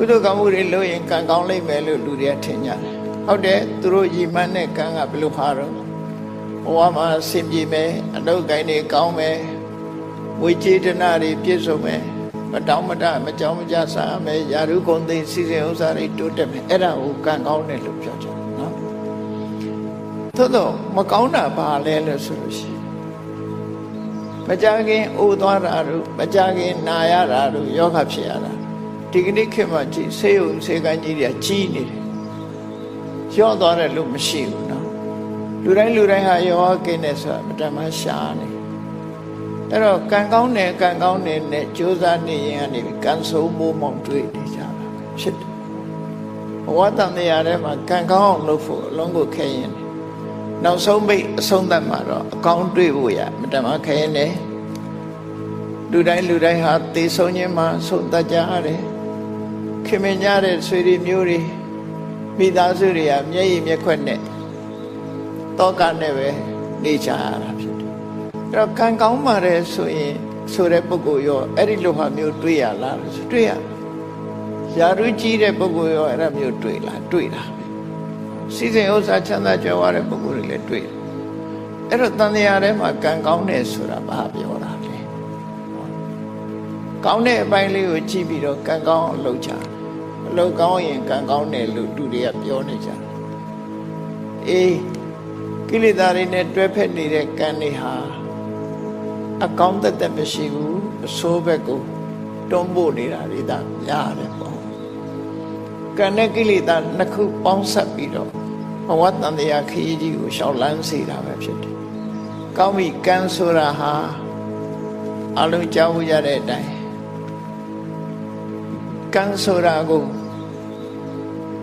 ကုသိုလ်ကောင်းမှုတွေလုပ်ရင်ကံကောင်းလိမ့်မယ်လို့လူတွေကထင်ကြတယ်ဟုတ်တယ်သူတို့ရည်မှန်းတဲ့ကံကဘယ်လိုဟာတော့ဘဝမှာဆင်ပြေမယ်အလုပ်ကိုင်းတွေကောင်းမယ်ဝိကျေတနာတွေပြည့်စုံမယ်မတောင်းမတမကြောင်းမကြစားမယ်ယာရုကုန်သိစီစဉ်ဥစ္စာတွေတိုးတက်မယ်အဲ့ဒါကိုကံကောင်းတယ်လို့ပြောကြတယ်နော်သို့တော့မကောင်းတာဘာလဲလို့ဆိုလို့ရှိရင်မကြခင်အိုသွားတာတို့မကြခင်နာရတာတို့ယောဂဖြစ်ရတာ ဒီကနေ့ခေတ်မှာကြည့်ဆေးုံဆေးကန်းကြီးတွေကကြီးနေတယ်ရော့သွားတယ်လို့မရှိဘူးနော်လူတိုင်းလူတိုင်းဟာယောဂကင်းတယ်ဆိုတာမတမရှားနေအဲ့တော့ကံကောင်းတယ်ကံကောင်းတယ်နဲ့ကြိုးစားနေရင်ကနေကံဆုံးမိုးမောင်တွေ့နေကြတာဖြစ်တယ်ဘဝတန်တရားထဲမှာကံကောင်းအောင်လုပ်ဖို့အလုံးကိုခဲရင်တယ်နောက်ဆုံးပိတ်အဆုံးသတ်မှာတော့အကောင်းတွေ့ဖို့ရမတမခဲရင်တယ်လူတိုင်းလူတိုင်းဟာသေဆုံးခြင်းမှာဆုံးတတ်ကြရတယ် ခင်မင်ကြတဲ့ဆွေတွေမျိုးတွေမိသားစုတွေကမျက်ရည်မျက်ခွက်နဲ့တောကနဲ့ပဲနေကြရတာဖြစ်တယ်အဲ့တော့ကံကောင်းပါတယ်ဆိုရင်ဆိုတဲ့ပုဂ္ဂိုလ်ရောအဲ့ဒီလိုဟာမျိုးတွေ့ရလားလို့ဆိုတွေ့ရရာထူးကြီးတဲ့ပုဂ္ဂိုလ်ရောအဲ့ဒါမျိုးတွေ့လားတွေ့တာစီစဉ်ဥစ္စာချမ်းသာကြွယ်ဝတဲ့ပုဂ္ဂိုလ်တွေလည်းတွေ့တယ်အဲ့တော့တန်တရားထဲမှာကံကောင်းတယ်ဆိုတာဘာပြောတာလဲကောင်းတဲ့အပိုင်းလေးကိုကြည့်ပြီးတော့ကံကောင်းအောင်လုပ်ကြ အလုပ်ကောင်းရင်ကံကောင်းတယ်လို့လူတွေကပြောနေကြတယ်အေးကိလေသာတွေနဲ့တွဲဖက်နေတဲ့ကံတွေဟာအကောင်းသက်သက်မရှိဘူးအဆိုးဘက်ကိုတွန်းပို့နေတာတွေဒါများတယ်ပေါ့ကံနဲ့ကိလေသာနှစ်ခုပေါင်းဆက်ပြီးတော့ဘဝတန်တရားခရီးကြီးကိုရှောက်လန်းစေတာပဲဖြစ်တယ်ကောင်းပြီကံဆိုတာဟာအလုံးကြောက်ကြတဲ့အတိုင်းကံဆိုတာကို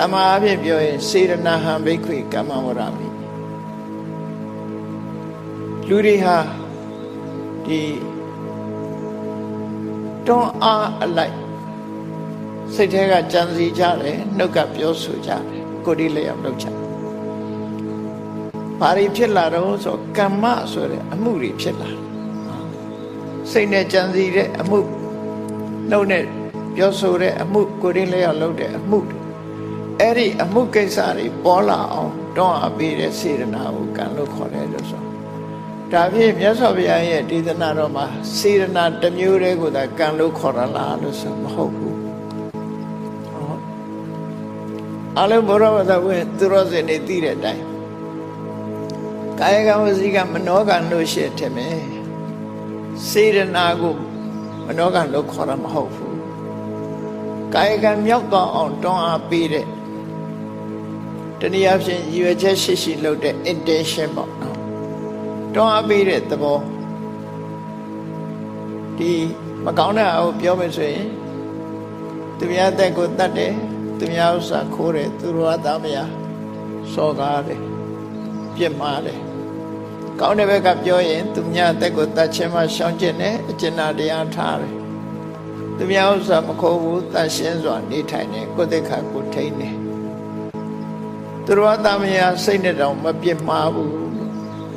တမန်အဖြစ်ပြောရင်စေရနာဟံဘိခွေကမ္မဝရမိလူတွေဟာဒီတွန်းအားအလိုက်စိတ်ထဲကကြံစည်ကြတယ်နှုတ်ကပြောဆိုကြတယ်ကိုယ်ဒီလျောက်လုပ်ကြတယ်ဘာတွေဖြစ်လာတော့ဆိုကမ္မဆိုတဲ့အမှုတွေဖြစ်လာစိတ်နဲ့ကြံစည်တဲ့အမှုနှုတ်နဲ့ပြောဆိုတဲ့အမှုကိုယ်ဒီလျောက်လုပ်တဲ့အမှုတွေ အဲ့ဒီအမှုကိစ္စတွေပေါ်လာအောင်တွန်းအားပေးတဲ့စေရနာကိုကံလို့ခေါ်တယ်လို့ဆိုဒါဖြင့်မြတ်စွာဘုရားရဲ့ဒေသနာတော်မှာစေရနာတစ်မျိုးတည်းကိုသာကံလို့ခေါ်ရလားလို့ဆိုမဟုတ်ဘူးအလုံးဘောရဝသဝေသူရောစင်နေသိတဲ့အတိုင်းကာယကံဝစီကမနောကံလို့ရှိတယ်မယ်စေရနာကိုမနောကံလို့ခေါ်ရမဟုတ်ဘူးကာယကံမြောက်သွားအောင်တွန်းအားပေးတဲ့ တနည်းအားဖြင့်ရည်ရွယ်ချက်ရှိရှိလုပ်တဲ့ intention ပေါ့နော်တွန်းအားပေးတဲ့သဘောဒီမကောင်းတဲ့အကိုပြောမယ်ဆိုရင်သူများတဲ့ကိုတတ်တယ်သူများဥစ္စာခိုးတယ်သူတို့အသားမယားစော်ကားတယ်ပြစ်မှားတယ်ကောင်းတဲ့ဘက်ကပြောရင်သူများတဲ့ကိုတတ်ခြင်းမှရှောင်ကျင်တယ်အကျဉ်းတရားထားတယ်သူများဥစ္စာမခိုးဘူးတတ်ရှင်းစွာနေထိုင်တယ်ကိုယ်သက်ခါကိုထိန်းတယ် သူတော်အသားမယားစိတ်နဲ့တောင်မပြစ်မှားဘူး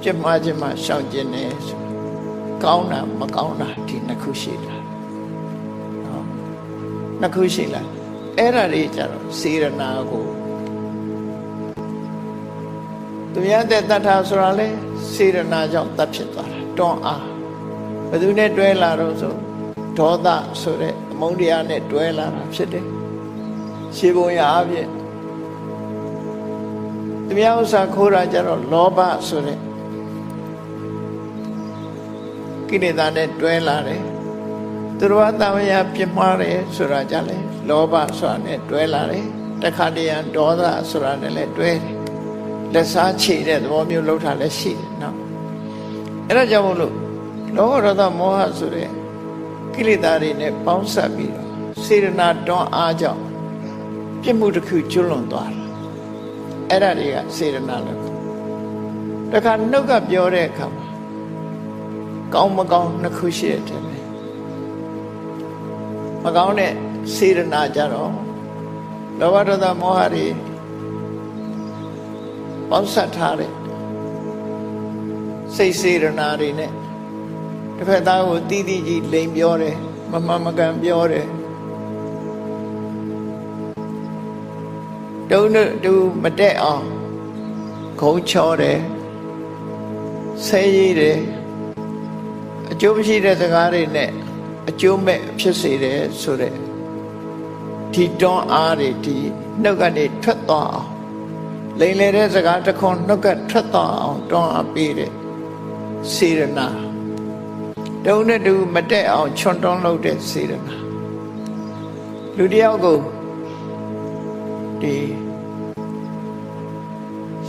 ပြစ်မှားခြင်းမှရှောင်ကျင်တယ်ဆိုကောင်းတာမကောင်းတာဒီနှစ်ခုရှိတာနော်နှစ်ခုရှိလားအဲ့ဒါတွေကြတော့စေရနာကိုသူများတဲ့တတ်တာဆိုတာလေစေရနာကြောင့်တတ်ဖြစ်သွားတာတွန်းအားဘယ်သူနဲ့တွဲလာတော့ဆိုဒေါသဆိုတဲ့အမုန်းတရားနဲ့တွဲလာတာဖြစ်တယ်ရှေးဘုံရအဖြစ်က သူများဥစ္စာခိုးတာကြတော့လောဘဆိုတဲ့ကိလေသာနဲ့တွဲလာတယ်သူတော်ဘာတာဝရပြစ်မှားတယ်ဆိုတာကြလဲလောဘဆိုတာနဲ့တွဲလာတယ်တခါတရံဒေါသဆိုတာနဲ့လည်းတွဲတယ်လက်စားချေတဲ့သဘောမျိုးလောက်တာလည်းရှိတယ်နော်အဲ့ဒါကြောင့်မို့လို့လောဘဒေါသမောဟဆိုတဲ့ကိလေသာတွေနဲ့ပေါင်းစပ်ပြီးတော့စေရနာတွန်းအားကြောင့်ပြစ်မှုတစ်ခုကျွလွန်သွားတာ အဲ့ဒါတွေကစေရနာလို့တခါနှုတ်ကပြောတဲ့အခါမှာကောင်းမကောင်းနှစ်ခုရှိတယ်တဲ့မကောင်းတဲ့စေရနာကြတော့လောဘဒေါသမောဟတွေပေါင်းစပ်ထားတဲ့စိတ်စေရနာတွေနဲ့တစ်ဖက်သားကိုတီးတီးကြီးလိန်ပြောတယ်မမှန်မကန်ပြောတယ် တုံးတူမတက်အောင်ခုံချောတယ်ဆဲရည်တယ်အကျိုးမရှိတဲ့စကားတွေနဲ့အကျိုးမဲ့ဖြစ်စေတယ်ဆိုတဲ့ဒီတွန်းအားတွေဒီနှုတ်ကနေထွက်သွားအောင်လိန်လေတဲ့စကားတစ်ခွန်းနှုတ်ကထွက်သွားအောင်တွန်းအားပေးတဲ့စေရနာတုံးနဲ့တူမတက်အောင်ချွန်တွန်းလုပ်တဲ့စေရနာလူတယောက်ကို ဒီ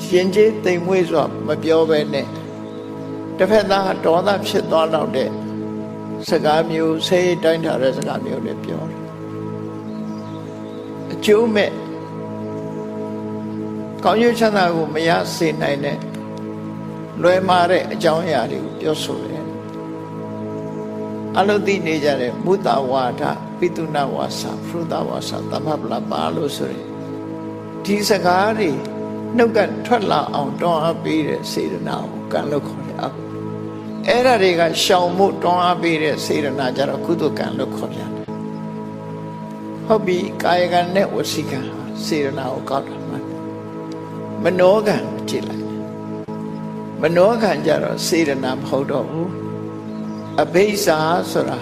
ရှင်ကြီးတိမ်မွေးစွာမပြောဘဲနဲ့တစ်ဖက်သားဒေါသဖြစ်သွားတော့တဲ့စကားမျိုးဆေးတိုင်းထားတဲ့စကားမျိုးနဲ့ပြောတယ်အကျိုးမဲ့ကောင်းကျိုးချမ်းသာကိုမရစေနိုင်တဲ့လွယ်မာတဲ့အကြောင်းအရာတွေကိုပြောဆိုတယ်အလုံးသိနေကြတဲ့မုတဝါဒပိတုနာဝါစာဖရုဒဝါစာသမပလပါလို့ဆိုရင် ဒီစကားတွေနှုတ်ကထွက်လာအောင်တွန်းအားပေးတဲ့စေတနာကိုကံလို့ခေါ်တယ်အခုအဲ့ဒါတွေကရှောင်မှုတွန်းအားပေးတဲ့စေတနာကြတော့ကုသကံလို့ခေါ်ပြန်တယ်ဟုတ်ပြီကာယကံနဲ့ဝစီကံစေတနာကိုကောက်တာမှန်မနောကံကြည့်လိုက်မနောကံကြတော့စေတနာမဟုတ်တော့ဘူးအဘိဇာဆိုတာ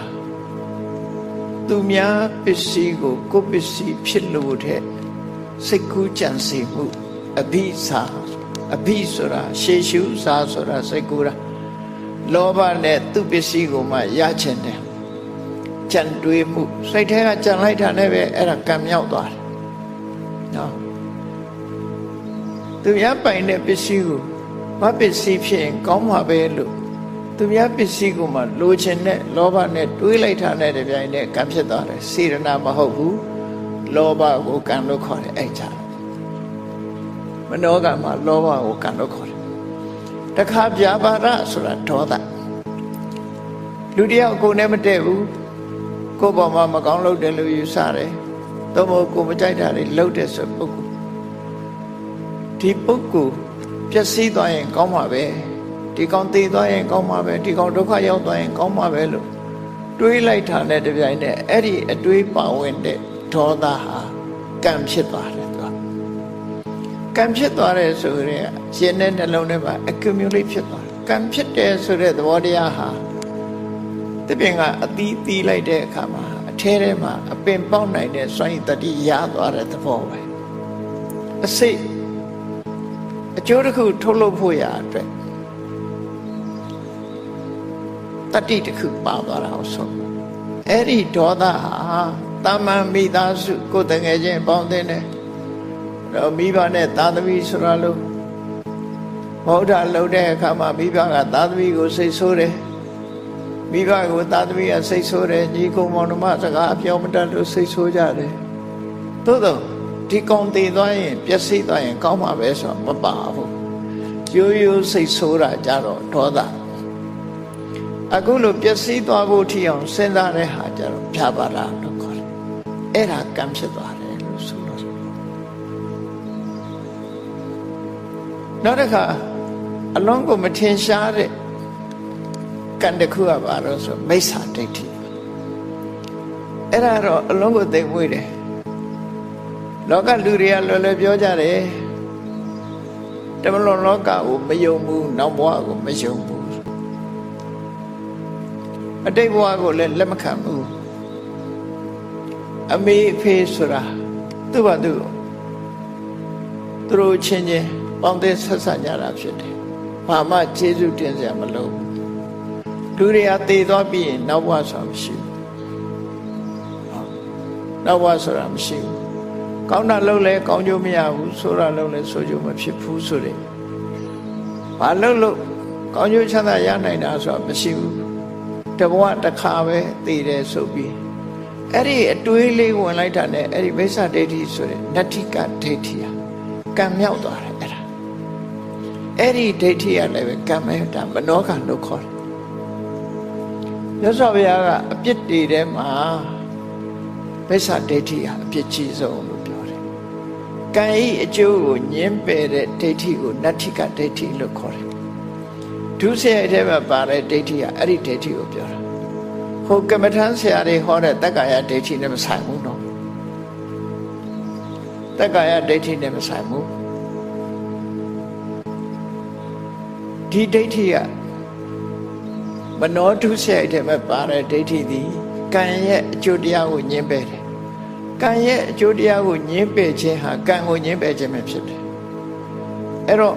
သူများပစ္စည်းကိုကိုယ်ပစ္စည်းဖြစ်လို့တဲ့ စိတ်ကူးကြံစီမှုအဘိဇာအဘိဆိုတာရှေရှုစာဆိုတာစိတ်ကူးတာလောဘနဲ့သူပစ္စည်းကိုမှရချင်တယ်ကြံတွေးမှုစိတ်ထဲကကြံလိုက်တာနဲ့ပဲအဲ့ဒါကံမြောက်သွားတယ်နော်သူများပိုင်တဲ့ပစ္စည်းကိုဘာပစ္စည်းဖြစ်ရင်ကောင်းမှာပဲလို့သူများပစ္စည်းကိုမှလိုချင်တဲ့လောဘနဲ့တွေးလိုက်တာနဲ့တပြိုင်နက်ကံဖြစ်သွားတယ်စေရနာမဟုတ်ဘူး လောဘကိုကံလို့ခေါ်တယ်အဲ့ကြမနောကမှာလောဘကိုကံလို့ခေါ်တယ်တခါပြာပါဒဆိုတာဒေါသလူတယောက်ကိုယ်နဲ့မတည့်ဘူးကိုယ်ပေါ်မှာမကောင်းလုပ်တယ်လို့ယူဆတယ်သို့မဟုတ်ကိုယ်မကြိုက်တာတွေလုပ်တယ်ဆိုပုဂ္ဂိုလ်ဒီပုဂ္ဂိုလ်ပျက်စီးသွားရင်ကောင်းမှာပဲဒီကောင်တည်သွားရင်ကောင်းမှာပဲဒီကောင်ဒုက္ခရောက်သွားရင်ကောင်းမှာပဲလို့တွေးလိုက်တာနဲ့တပြိုင်နက်အဲ့ဒီအတွေးပါဝင်တဲ့ ဒေါသဟာကံဖြစ်သွားတယ်သူကံဖြစ်သွားတယ်ဆိုရင်ရှင်တဲ့နှလုံးထဲမှာ accumulate ဖြစ်သွားတယ်ကံဖြစ်တယ်ဆိုတဲ့သဘောတရားဟာတပင်ကအသီးသီးလိုက်တဲ့အခါမှာအထဲထဲမှာအပင်ပေါက်နိုင်တဲ့စွမ်းရည်တတိရသွားတဲ့သဘောပဲအစိတ်အကျိုးတစ်ခုထုတ်လုပ်ဖို့ရအတွက်တတိတစ်ခုပါသွားတာဆိုအဲ့ဒီဒေါသဟာ တာမန်မိသားစုကိုယ်တငယ်ချင်းပေါင်းတဲ့နဲ့တော့မိဘနဲ့သာသမီဆိုရလို့ဘုရားလှုပ်တဲ့အခါမှာမိဘကသာသမီကိုစိတ်ဆိုးတယ်မိဘကိုသာသမီကစိတ်ဆိုးတယ်ညီကုံမောင်နှမစကားပြောမတတ်လို့စိတ်ဆိုးကြတယ်သို့တော့ဒီကောင်တည်သွားရင်ပျက်စီးသွားရင်ကောင်းမှာပဲဆိုတော့မပါဘူးရိုးရိုးစိတ်ဆိုးတာကြတော့ဒေါသအခုလိုပျက်စီးသွားဖို့ထီအောင်စဉ်းစားတဲ့ဟာကြတော့ဖြာပါတာလို့ခေါ်တယ် အဲ့ဒါကံဖြစ်သွားတယ်လို့ဆိုလို့နောက်တစ်ခါအလုံးကိုမထင်ရှားတဲ့ကံတစ်ခုကပါတော့ဆိုမိစ္ဆာဒိဋ္ဌိအဲ့ဒါတော့အလုံးကိုသိမွေးတယ်လောကလူတွေကလွယ်လွယ်ပြောကြတယ်တမလွန်လောကကိုမယုံဘူးနောက်ဘဝကိုမယုံဘူးအတိတ်ဘဝကိုလည်းလက်မခံဘူး အမေအဖေဆိုတာသူ့ဘာသူသူတို့ချင်းချင်းပေါင်းသင်းဆက်ဆံကြတာဖြစ်တယ်ဘာမှကျေးဇူးတင်စရာမလိုဘူးလူတွေကတည်သွားပြီးရင်နောက်ဘဝဆိုတာမရှိဘူးနောက်ဘဝဆိုတာမရှိဘူးကောင်းတာလုပ်လဲကောင်းကျိုးမရဘူးဆိုးတာလုပ်လဲဆိုးကျိုးမဖြစ်ဘူးဆိုတဲ့ဘာလုပ်လို့ကောင်းကျိုးချမ်းသာရနိုင်တာဆိုတာမရှိဘူးတဘဝတစ်ခါပဲတည်တယ်ဆိုပြီး အဲ့ဒီအတွေးလေးဝင်လိုက်တာနဲ့အဲ့ဒီမိစ္ဆာဒိဋ္ဌိဆိုတဲ့နတ္ထိကဒိဋ္ဌိဟာကံမြောက်သွားတယ်အဲ့ဒါအဲ့ဒီဒိဋ္ဌိကလည်းပဲကံမဲတာမနောကလို့ခေါ်တယ်မြတ်စွာဘုရားကအပြစ်တွေထဲမှာမိစ္ဆာဒိဋ္ဌိဟာအပြစ်ကြီးဆုံးလို့ပြောတယ်ကံဤအကျိုးကိုညှင်းပယ်တဲ့ဒိဋ္ဌိကိုနတ္ထိကဒိဋ္ဌိလို့ခေါ်တယ်ဒုစရိုက်ထဲမှာပါတဲ့ဒိဋ္ဌိကအဲ့ဒီဒိဋ္ဌိကိုပြောတာ ဟိုကမ္မထမ်းဆရာတွေဟောတဲ့တက္ကာယဒိဋ္ဌိနဲ့မဆိုင်ဘူးနော်တက္ကာယဒိဋ္ဌိနဲ့မဆိုင်ဘူးဒီဒိဋ္ဌိကမနောဒုစရိုက်ထဲမှာပါတဲ့ဒိဋ္ဌိသည်ကံရဲ့အကျိုးတရားကိုညှင်းပယ်တယ်ကံရဲ့အကျိုးတရားကိုညှင်းပယ်ခြင်းဟာကံကိုညှင်းပယ်ခြင်းပဲဖြစ်တယ်အဲ့တော့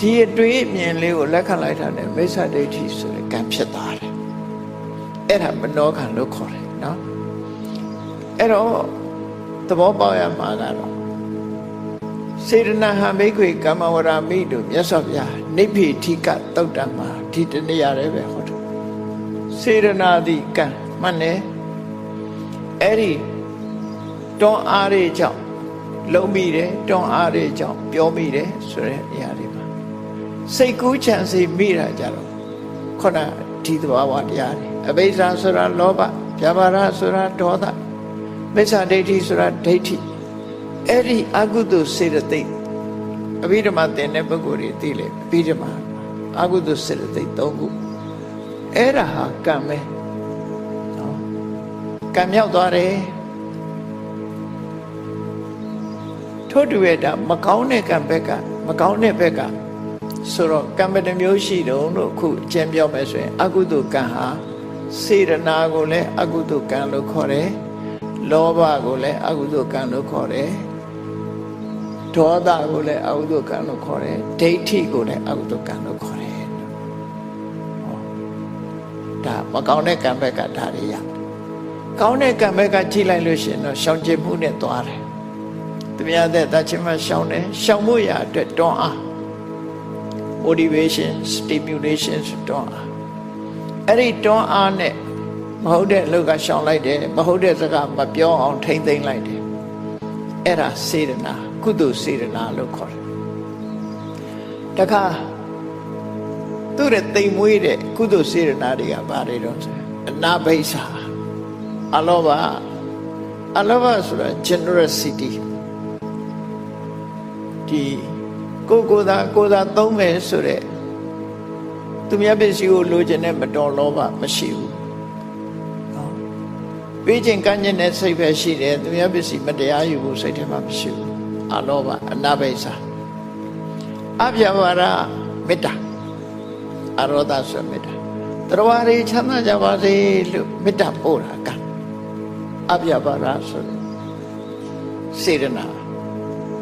ဒီအတွေးအမြင်လေးကိုလက်ခံလိုက်တာနဲ့မိစ္ဆာဒိဋ္ဌိဆိုတဲ့ကံဖြစ်သွားတယ်အဲ့ဒါမနောကံလို့ခေါ်တယ်နော်အဲ့တော့သဘောပေါက်ရမှာကတော့စေတနာဟံဘိက္ခွေကမ္မဝရမိတို့မြတ်စွာဘုရားနိဗ္ဗိထိကတုတ်တံမှာဒီတနေရာလေးပဲဟောတယ်စေရနာတိကံမှန်တယ်အဲ့ဒီတွန်းအားတွေကြောင့်လုံးမိတယ်တွန်းအားတွေကြောင့်ပြောမိတယ်ဆိုတဲ့နေရာတွေမှာ စိတ်ကူးချမ်းစိမိတာကြတော့ခုနဒီသဘာဝတရားတွေအဘိဓါဆိုတာလောဘဗျာပါဒဆိုတာဒေါသမိစ္ဆာဒိဋ္ဌိဆိုတာဒိဋ္ဌိအဲ့ဒီအကုသိုလ်စေတသိက်အဘိဓမ္မာသင်တဲ့ပုဂ္ဂိုလ်တွေသိလေအဘိဓမ္မာအကုသိုလ်စေတသိက်၃ခုအဲ့ဒါဟာကံပဲနော်ကံမြောက်သွားတယ်ထို့တူရဲ့ဒါမကောင်းတဲ့ကံဘက်ကမကောင်းတဲ့ဘက်က ဆိုတော့ကံမတစ်မျိုးရှိတုံးလို့အခုအကျဉ်းပြောမယ်ဆိုရင် အကုသိုလ်ကံဟာစေရနာကိုလည်းအကုသိုလ်ကံလို့ခေါ်တယ်လောဘကိုလည်းအကုသိုလ်ကံလို့ခေါ်တယ်ဒေါသကိုလည်းအကုသိုလ်ကံလို့ခေါ်တယ်ဒိဋ္ဌိကိုလည်းအကုသိုလ်ကံလို့ခေါ်တယ်ဒါမကောင်းတဲ့ကံဘက်ကဒါတွေရကောင်းတဲ့ကံဘက်ကကြည့်လိုက်လို့ရှိရင်တော့ရှောင်ကျဉ်မှုနဲ့သွားတယ်သူများတဲ့တချင်းမရှောင်တယ်ရှောင်မှုရအတွက်တွန်းအား motivation stimulation တွန်းအားအဲ့ဒီတွန်းအားနဲ့မဟုတ်တဲ့အလုပ်ကရှောင်လိုက်တယ်မဟုတ်တဲ့စကားမပြောအောင်ထိမ့်သိမ့်လိုက်တယ်အဲ့ဒါစေရနာကုသိုလ်စေရနာလို့ခေါ်တယ်တခါသူ့ရဲ့တိမ်မွေးတဲ့ကုသိုလ်စေရနာတွေကဘာတွေတော့ဆိုအနာဘိစာအလောဘအလောဘဆိုတာ generosity ဒီ ကိုကိုသာကိုသာသုံးမယ်ဆိုတဲ့သူများပစ္စည်းကိုလိုချင်တဲ့မတော်လောဘမရှိဘူးနော်ပေးခြင်းကမ်းခြင်းနဲ့စိတ်ပဲရှိတယ်သူများပစ္စည်းမတရားယူဖို့စိတ်ထဲမှာမရှိဘူးအလောဘအနာဘိစာအပြဘာရမေတ္တာအရောဒဆိုမေတ္တာတရားရီချမ်းသာကြပါစေလို့မေတ္တာပို့တာကအပြဘာရဆိုတဲ့စေရနာ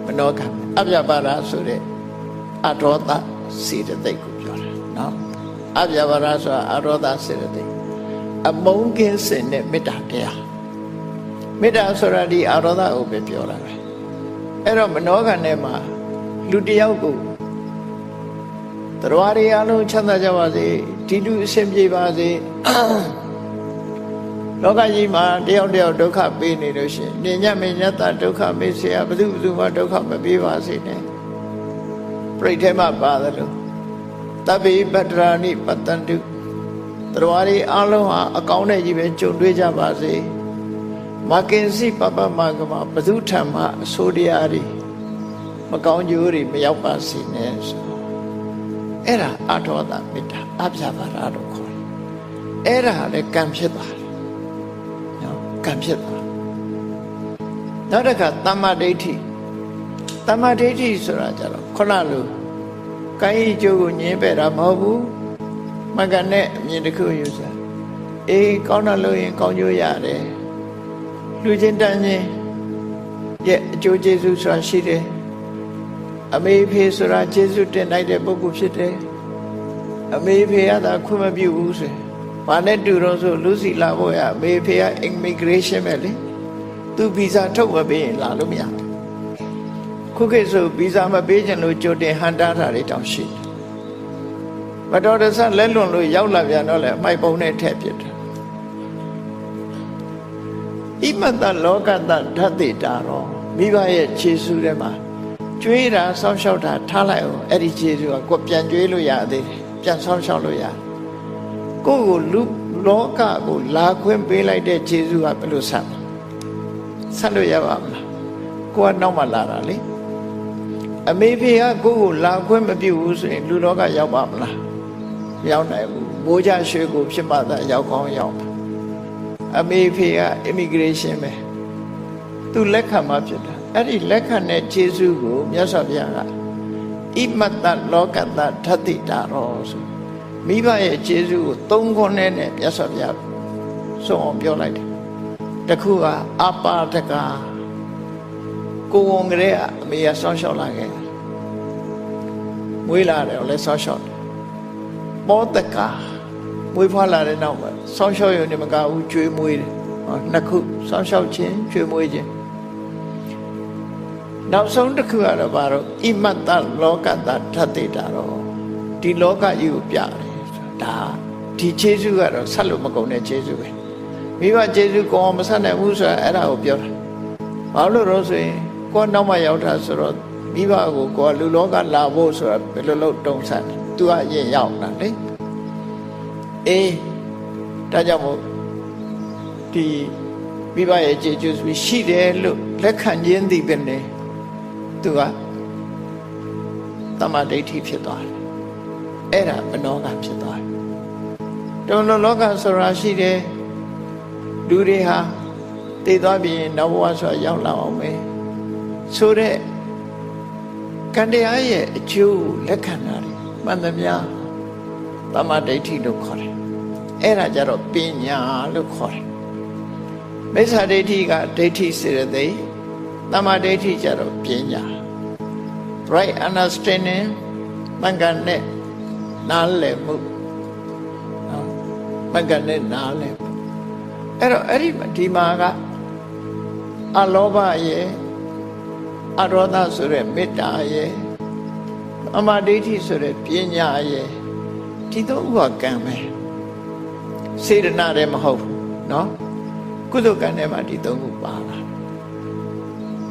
မနောကအပြပါဒဆိုတဲ့ အရောဒစေတသိက်ကိုပြောတာနော်အပြာပါဒဆိုတာအရောဒစေတသိက်အမုန်းကင်းစင်တဲ့မေတ္တာတရားမေတ္တာဆိုတာဒီအရောဒကိုပဲပြောတာပဲအဲ့တော့မနောကံထဲမှာလူတယောက်ကိုတရားတွေအလုံးချမ်းသာကြပါစေဒီလူအဆင်ပြေပါစေလောကကြီးမှာတယောက်တယောက်ဒုက္ခပေးနေလို့ရှိရင်နေညမညတဒုက္ခမေးစရာဘုသူဘုသူမှဒုက္ခမပေးပါစေနဲ့ ပြိဋ္ဌဲမှာပါတယ်လို့တပိပတ္တရာနိပတ္တန္တုတရားတွေအလုံးဟာအကောင်းတဲ့ကြီးပဲကြုံတွေ့ကြပါစေမကင်စီပပမကမဘသူထံမှအဆိုးတရားတွေမကောင်းကျိုးတွေမရောက်ပါစေနဲ့ဆိုအဲ့ဒါအထောတာမေတ္တာအပြပါရလို့ခေါ်တယ်အဲ့ဒါလည်းကံဖြစ်ပါတယ်နော်ကံဖြစ်သွားနောက်တစ်ခါတမ္မာဒိဋ္ဌိတမ္မာဒိဋ္ဌိဆိုတာကြတော့ ခုနလိုကိုင်းကြီးကျိုးကိုညင်းပယ်တာမဟုတ်ဘူးမကန်နဲ့အမြင်တစ်ခုယူစားအေးကောင်းတာလို့ရင်ကောင်းကျိုးရတယ်လူချင်းတန်းချင်းရဲ့အကျိုးကျေးဇူးဆိုတာရှိတယ်အမေဖေဆိုတာကျေးဇူးတင်လိုက်တဲ့ပုဂ္ဂိုလ်ဖြစ်တယ်အမေဖေကသာခွင့်မပြုဘူးဆိုဘာနဲ့တူတော့ဆိုလူစီလာဖို့ရအမေဖေက immigration ပဲလေသူဗီဇာထုတ်မပေးရင်လာလို့မရဘူး ခုခေတ်ဆိုဗီဇာမပေးချင်လို့ကြိုတင်ဟန်တားတာတွေတောင်ရှိတယ်မတော်တဆလက်လွန်လို့ရောက်လာပြန်တော့လေအမိုက်ပုံနဲ့ထည့်ပြစ်တယ်ဣမတလောကတဓာတိတာတော့မိဘရဲ့ခြေဆူထဲမှာကျွေးတာဆောင်းလျှောက်တာထားလိုက်အောင်အဲ့ဒီခြေဆူကကိုပြန်ကျွေးလို့ရသေးတယ်ပြန်ဆောင်းလျှောက်လို့ရကိုယ့်ကိုလူလောကကိုလာခွင့်ပေးလိုက်တဲ့ခြေဆူကဘယ်လိုဆက်ဆက်လို့ရပါမလားကိုကနောက်မှလာတာလေ အမေဖေကကိုယ့်ကိုလာခွင့်မပြုဘူးဆိုရင်လူလောကရောက်ပါမလားမရောက်နိုင်ဘူးမိုးကြရွှေကိုဖြစ်မှသာရောက်ကောင်းရောက်အမေဖေက immigration ပဲသူလက်ခံမှဖြစ်တာအဲ့ဒီလက်ခံတဲ့ခြေဆုကိုမြတ်စွာဘုရားကဣမတ္တလောကတ္တဓတ္တိတာရောဆိုမိဘရဲ့ခြေဆုကိုသုံးခွန်းနဲ့မြတ်စွာဘုရားဆုံးအောင်ပြောလိုက်တယ်တခုကအပါဒက ကိုဝန်ကလေးအမေကဆောင်းလျှောက်လာခဲ့မွေးလာတယ်လည်းဆောင်းလျှောက်တယ်ပောတကမွေးဖွားလာတဲ့နောက်မှာဆောင်းလျှောက်ရုံနဲ့မကဘူးကျွေးမွေးတယ်ဟောနှစ်ခုဆောင်းလျှောက်ခြင်းကျွေးမွေးခြင်းနောက်ဆုံးတစ်ခုကတော့ဘာတော့ဣမတ္တလောကတ္တဓာတိတာတော့ဒီလောကကြီးကိုပြတယ်ဒါဒီခြေစုကတော့ဆက်လို့မကုန်တဲ့ခြေစုပဲမိဘခြေစုကောင်းမဆက်နိုင်ဘူးဆိုတာအဲ့ဒါကိုပြောတာဘာလို့လို့ဆိုရင် ကိုယ်နောက်မှရောက်တာဆိုတော့မိဘကိုကိုယ်လူလောကလာဖို့ဆိုတာဘယ်လိုလုပ်တုံးဆက်သူကအရင်ရောက်တာလေအေးဒါကြောင့်မို့ဒီမိဘရဲ့ခြေကျူးရှိတယ်လို့လက်ခံခြင်းသည်ပဲနဲ့သူကတမ္မာဒိဋ္ဌိဖြစ်သွားတယ်အဲ့ဒါဘနောကဖြစ်သွားတယ်တုံလုံးလောကဆိုတာရှိတယ်လူတွေဟာတည်သွားပြီးနောက်ဘဝဆိုတာရောက်လာအောင်ပဲ ဆိုတဲ့ကံတရားရဲ့အကျိုးလက်ခံတာတွေမှန်သမျှတမ္မာဒိဋ္ဌိလို့ခေါ်တယ်အဲ့ဒါကြတော့ပညာလို့ခေါ်တယ်မိစ္ဆာဒိဋ္ဌိကဒိဋ္ဌိစေရသိတမ္မာဒိဋ္ဌိကြတော့ပညာ right understanding မင်္ဂန်နဲ့နားလည်မှုမင်္ဂန်နဲ့နားလည်မှုအဲ့တော့အဲ့ဒီဒီမှာကအလောဘရဲ့ အရောဒဆိုတဲ့မေတ္တာရဲ့အမဒိဋ္ဌိဆိုတဲ့ပညာရဲ့ဒီသုံးခုကကံပဲစေတနာလည်းမဟုတ်ဘူးเนาะကုသကံထဲမှာဒီသုံးခုပါလာ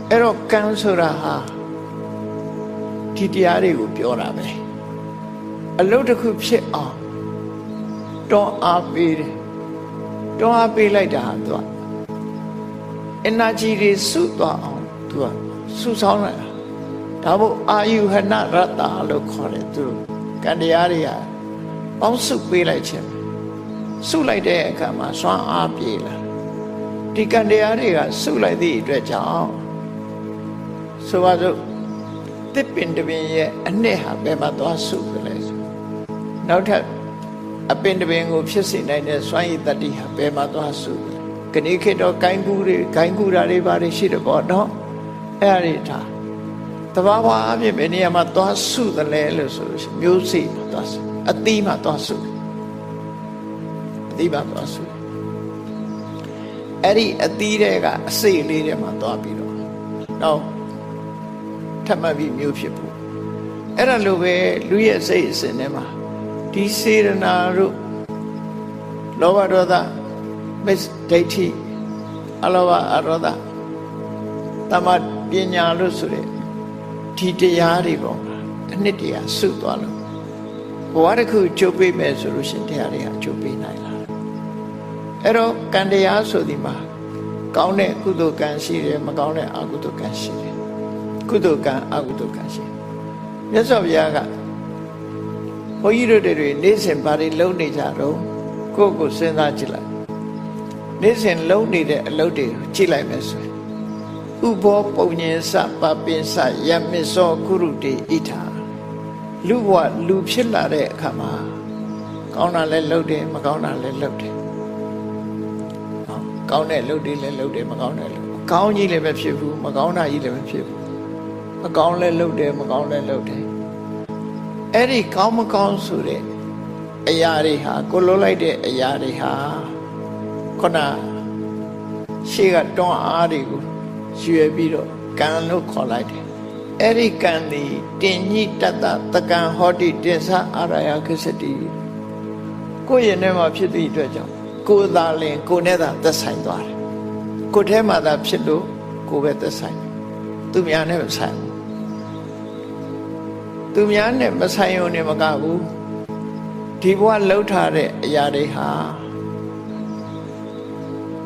အဲ့တော့ကံဆိုတာဟာဒီတရားတွေကိုပြောတာပဲအလုပ်တစ်ခုဖြစ်အောင်တွန်းအားပေးတယ်တွန်းအားပေးလိုက်တာဟာသူက energy တွေစုသွားအောင်သူက စုဆောင်းလိုက်တာဒါမို့အာယုဟနရတ္တာလို့ခေါ်တယ်သူကံတရားတွေကပေါင်းစုပေးလိုက်ခြင်းစုလိုက်တဲ့အခါမှာစွမ်းအားပြေလာဒီကံတရားတွေကစုလိုက်သည့်အတွက်ကြောင့်ဆိုပါစို့တစ်ပင်တပင်ရဲ့အနှစ်ဟာဘယ်မှာသွားစုကြလဲဆိုနောက်ထပ်အပင်တပင်ကိုဖြစ်စေနိုင်တဲ့စွမ်းရည်တတ္တိဟာဘယ်မှာသွားစုလဲခဏခေတ်တော့ဂိုင်းကူးတွေဂိုင်းကူးတာတွေဘာတွေရှိတယ်ပေါ့နော် အဲ့ဒါတွေဒါတဘာဝအဖြစ်ဘယ်နေရာမှာသွားစုသလဲလို့ဆိုလို့ရှိရင်မျိုးစိမှာသွားစုအသီးမှာသွားစုအသီးမှာသွားစုအဲ့ဒီအသီးတွေကအစိတ်လေးတွေမှာသွားပြီးတော့နောက်ထပ်မှတ်ပြီးမျိုးဖြစ်ဖို့အဲ့ဒါလိုပဲလူရဲ့စိတ်အစဉ်ထဲမှာဒီစေရနာတို့လောဘဒေါသမစ္ဒိဋ္ဌိအလောဘအရောဓတမ ပညာလို့ဆိုတဲ့ဒီတရားတွေပေါ့အနှစ်တရားစုသွားလို့ဘဝတစ်ခုကျုပ်ပေးမယ်ဆိုလို့ရှင်တရားတွေကကျုပ်ပေးနိုင်လားအဲ့တော့ကံတရားဆိုဒီမှာကောင်းတဲ့ကုသိုလ်ကံရှိတယ်မကောင်းတဲ့အကုသိုလ်ကံရှိတယ်ကုသိုလ်ကံအကုသိုလ်ကံရှိမြတ်စွာဘုရားကဘုန်းကြီးတို့တွေနေ့စဉ်ဘာတွေလုပ်နေကြတော့ကိုယ့်ကိုယ်စဉ်းစားကြည့်လိုက်နေ့စဉ်လုပ်နေတဲ့အလုပ်တွေကိုကြည့်လိုက်မယ်ဆိုရင် ဥဘောပုံညင်စပပင်စယမစ္စောကုရုတေဣထာလူဘဝလူဖြစ်လာတဲ့အခါမှာကောင်းတာလည်းလုပ်တယ်မကောင်းတာလည်းလုပ်တယ်နော်ကောင်းတဲ့လုပ်တယ်လည်းလုပ်တယ်မကောင်းတဲ့လုပ်ကောင်းကြီးလည်းမဖြစ်ဘူးမကောင်းတာကြီးလည်းမဖြစ်ဘူးမကောင်းလည်းလုပ်တယ်မကောင်းလည်းလုပ်တယ်အဲ့ဒီကောင်းမကောင်းဆိုတဲ့အရာတွေဟာကိုလွတ်လိုက်တဲ့အရာတွေဟာခုနရှေ့ကတွန်းအားတွေကို ရွယ်ပြီးတော့ကံလို့ခေါ်လိုက်တယ်အဲ့ဒီကံဒီတင်ညိတတတကံဟောတိတင်္စအာရယခစ္စတိကိုယ့်ရဲ့ထဲမှာဖြစ်သည့်အတွက်ကြောင့်ကိုယ်သာလင်ကိုယ်နဲ့သာသက်ဆိုင်သွားတယ်ကိုယ်ထဲမှာသာဖြစ်လို့ကိုယ်ပဲသက်ဆိုင်တယ်သူများနဲ့မဆိုင်ဘူးသူများနဲ့မဆိုင်ုံနဲ့မကဘူးဒီဘဝလှုပ်ထားတဲ့အရာတွေဟာ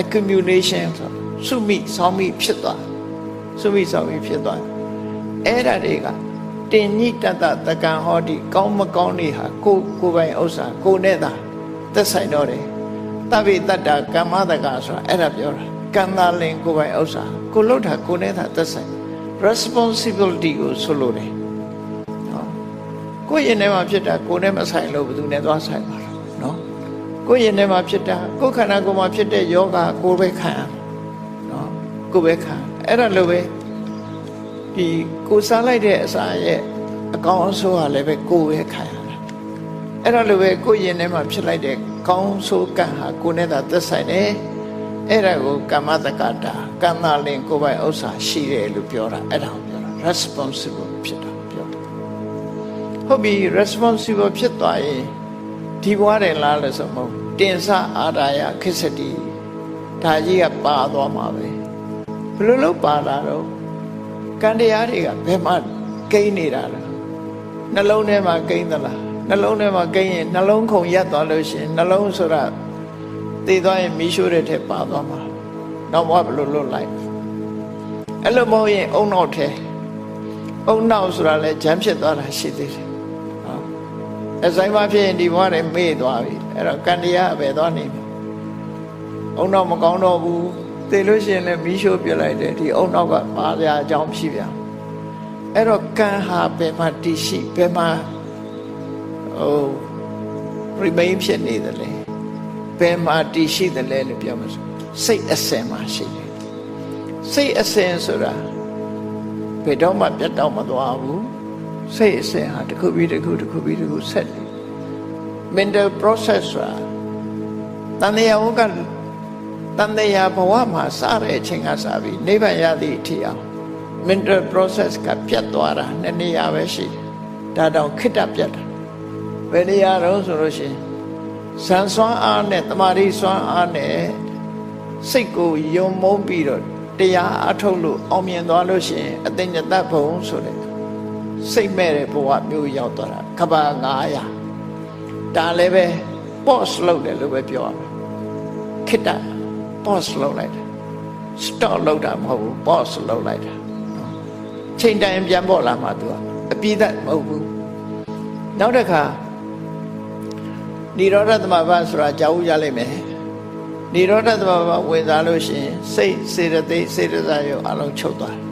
accumulation ဆိုစုမိဆောင်းမိဖြစ်သွားစုမိဆောင်းမိဖြစ်သွားအဲ့ဒါတွေကတင်ညိတတတကံဟောတိကောင်းမကောင်းတွေဟာကိုကိုပိုင်ဥစ္စာကိုနဲ့သာသက်ဆိုင်တော့တယ်တပိတတ္တကမ္မတကဆိုတာအဲ့ဒါပြောတာကံသာလင်ကိုပိုင်ဥစ္စာကိုလှုပ်တာကိုနဲ့သာသက်ဆိုင် responsibility ကိုဆိုလိုတယ်နော်ကိုယ့်ရင်ထဲမှာဖြစ်တာကိုနဲ့မဆိုင်လို့ဘယ်သူနဲ့သွားဆိုင်ပါလားနော် ကိုယ့်ရင်ထဲမှာဖြစ်တာကိုယ်ခန္ဓာကိုယ်မှာဖြစ်တဲ့ယောဂကိုယ်ပဲခံရမှာနော်ကိုယ်ပဲခံအဲ့ဒါလိုပဲဒီကိုစားလိုက်တဲ့အစာရဲ့အကောင်အဆိုးကလည်းပဲကိုယ်ပဲခံရတာအဲ့ဒါလိုပဲကိုယ်ရင်ထဲမှာဖြစ်လိုက်တဲ့ကောင်းဆိုးကံဟာကိုယ်နဲ့သာသက်ဆိုင်တယ်အဲ့ဒါကိုကမ္မတက္ကတာကံသာလင်ကိုယ်ပိုင်ဥစ္စာရှိတယ်လို့ပြောတာအဲ့ဒါကိုပြောတာ responsible ဖြစ်တာပြောတာဟုတ်ပြီ responsible ဖြစ်သွားရင်ဒီဘွားတယ်လားလို့ဆိုမဟုတ် တင်စအာရာယခစ္စတိဒါကြီးကပါသွားမှာပဲဘယ်လိုလုပ်ပါလာတော့ကံတရားတွေကဘယ်မှာကိန်းနေတာလဲနှလုံးထဲမှာကိန်းသလားနှလုံးထဲမှာကိန်းရင်နှလုံးခုန်ရက်သွားလို့ရှိရင်နှလုံးဆိုတာသိသွားရင်မီးရှို့တဲ့ထက်ပါသွားမှာတော့ဘာဘယ်လိုလွတ်လိုက်အဲ့လိုမဟုတ်ရင်အုံနောက်ထဲအုံနောက်ဆိုတာလဲဂျမ်းဖြစ်သွားတာရှိသေးတယ်ဟုတ် အဆိုင်မဖြစ်ရင်ဒီဘဝနဲ့မေ့သွားပြီအဲ့တော့ကံတရားပဲသွားနေပြီအုံနောက်မကောင်းတော့ဘူးသိလို့ရှိရင်လည်းမီးရှို့ပြလိုက်တယ်ဒီအုံနောက်ကပါစရာအကြောင်းဖြစ်ပြန်အဲ့တော့ကံဟာဘယ်မှာတည်ရှိဘယ်မှာဟို remain ဖြစ်နေတယ်လဲဘယ်မှာတည်ရှိတယ်လဲလို့ပြောမှာဆိုစိတ်အစဉ်မှာရှိတယ်စိတ်အစဉ်ဆိုတာဘယ်တော့မှပြတ်တော့မသွားဘူး စိတ်အစဉ်ဟာတစ်ခုပြီးတစ်ခုတစ်ခုပြီးတစ်ခုဆက်နေ mental process ဆိုတာတန်တရားဝကတန်တရားဘဝမှာစတဲ့အချိန်ကစပြီးနိဗ္ဗာန်ရသည့်အထိအောင် mental process ကပြတ်သွားတာနှစ်နေရာပဲရှိတယ်ဒါတောင်ခိတ္တပြတ်တာဘယ်နေရာတော့ဆိုလို့ရှိရင်ဇန်စွမ်းအားနဲ့တမာရီစွမ်းအားနဲ့စိတ်ကိုယုံမုန်းပြီးတော့တရားအထုတ်လို့အောင်မြင်သွားလို့ရှိရင်အသိဉာဏ်ဘုံဆိုတဲ့ စိတ်မဲ့တဲ့ဘဝမျိုးရောက်သွားတာကဘာ900ဒါလည်းပဲ pause လုပ်တယ်လို့ပဲပြောရမယ်ခိတ္တ pause လုပ်လိုက်တယ် stop လုပ်တာမဟုတ်ဘူး pause လုပ်လိုက်တာချိန်တိုင်းပြန်ပေါ်လာမှသူကအပြည့်သက်မဟုတ်ဘူးနောက်တစ်ခါនិရောဓသမဘာဆိုတာကြောက်ရလိမ့်မယ်និရောဓသမဘာဝင်စားလို့ရှိရင်စိတ်စေတသိက်စေတစာရုပ်အလုံးချုပ်သွားတ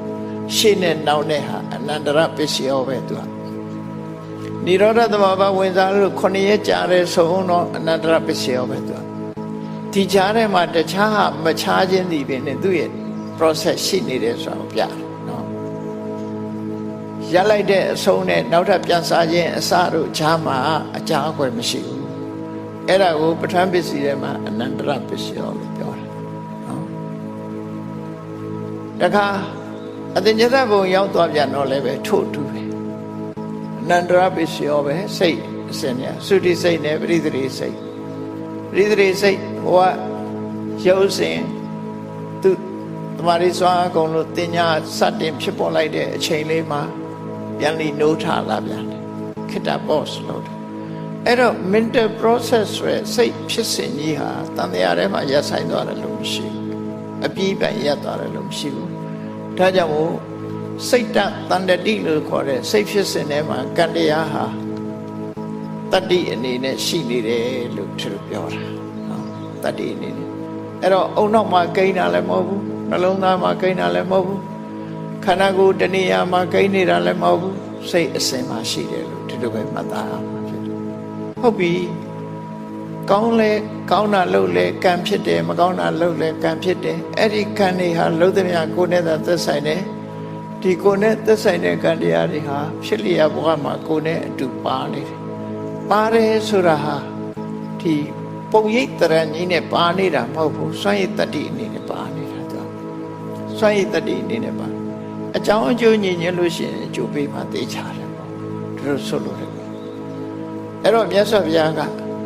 ရှေ့နဲ့နောက်နဲ့ဟာအနန္တရပစ္စယောပဲသူကနိရောဓသမဘာဝင်စားလို့ခုနှစ်ရက်ကြာတဲ့ဆုံးတော့အနန္တရပစ္စယောပဲသူကဒီကြားထဲမှာတခြားဟာမခြားခြင်းဒီပင်နဲ့သူ့ရဲ့ process ရှိနေတယ်ဆိုတော့ပြတယ်နော်ရလိုက်တဲ့အဆုံးနဲ့နောက်ထပ်ပြန်စားခြင်းအစတို့ခြားမှာအကြာအကွယ်မရှိဘူးအဲ့ဒါကိုပဋ္ဌာန်းပစ္စည်းထဲမှာအနန္တရပစ္စယောလို့ပြောတယ်နော်တခါ အတညတဘုံရောက်သွားပြန်တော့လည်းပဲထို့တူပဲအနန္တရပစ္စယောပဲစိတ်အစဉ်ညာသုတိစိတ်နဲ့ပရိသေရိစိတ်ပရိသေရိစိတ်ဟောရုပ်စဉ်သူတမာရီစွာအကုန်လို့တင်ညာစတင်ဖြစ်ပေါ်လိုက်တဲ့အချိန်လေးမှာပြန်လီနှိုးထလာပြန်တယ်ခိတ္တ boss လို့အဲ့တော့ mental process ရဲ့စိတ်ဖြစ်စဉ်ကြီးဟာတန်တရားထဲမှာရပ်ဆိုင်သွားတယ်လို့မရှိဘူးအပြီးပိုင်ရပ်သွားတယ်လို့မရှိဘူး ဒါကြောင့်မို့စိတ်တတန်တတိလို့ခေါ်တဲ့စိတ်ဖြစ်စဉ်ထဲမှာကံတရားဟာတတ္တိအနေနဲ့ရှိနေတယ်လို့သူတို့ပြောတာနော်တတ္တိအနေနဲ့အဲ့တော့အုံနောက်မှာကိန်းတာလည်းမဟုတ်ဘူးနှလုံးသားမှာကိန်းတာလည်းမဟုတ်ဘူးခန္ဓာကိုယ်တဏှာမှာကိန်းနေတာလည်းမဟုတ်ဘူးစိတ်အစဉ်မှာရှိတယ်လို့ဒီလိုပဲမှတ်သားအောင်ဖြစ်တယ်ဟုတ်ပြီ ကောင်းလဲကောင်းတာလုပ်လဲကံဖြစ်တယ်မကောင်းတာလုပ်လဲကံဖြစ်တယ်အဲ့ဒီကံတွေဟာလုံးသမျှကိုယ်နဲ့သာသက်ဆိုင်တယ်ဒီကိုယ်နဲ့သက်ဆိုင်တဲ့ကံတရားတွေဟာဖြစ်လျက်ဘဝမှာကိုယ်နဲ့အတူပါနေတယ်ပါတယ်ဆိုတာဟာဒီပုံရိပ်တရံကြီးနဲ့ပါနေတာမဟုတ်ဘူးစွန့်ရည်တတ္တိအနေနဲ့ပါနေတာတော့စွန့်ရည်တတ္တိအနေနဲ့ပါအကြောင်းအကျိုးညီညွတ်လို့ရှိရင်အကျိုးပေးမှသိချတယ်ပေါ့သူတို့ဆိုလို့တယ်အဲ့တော့မြတ်စွာဘုရားက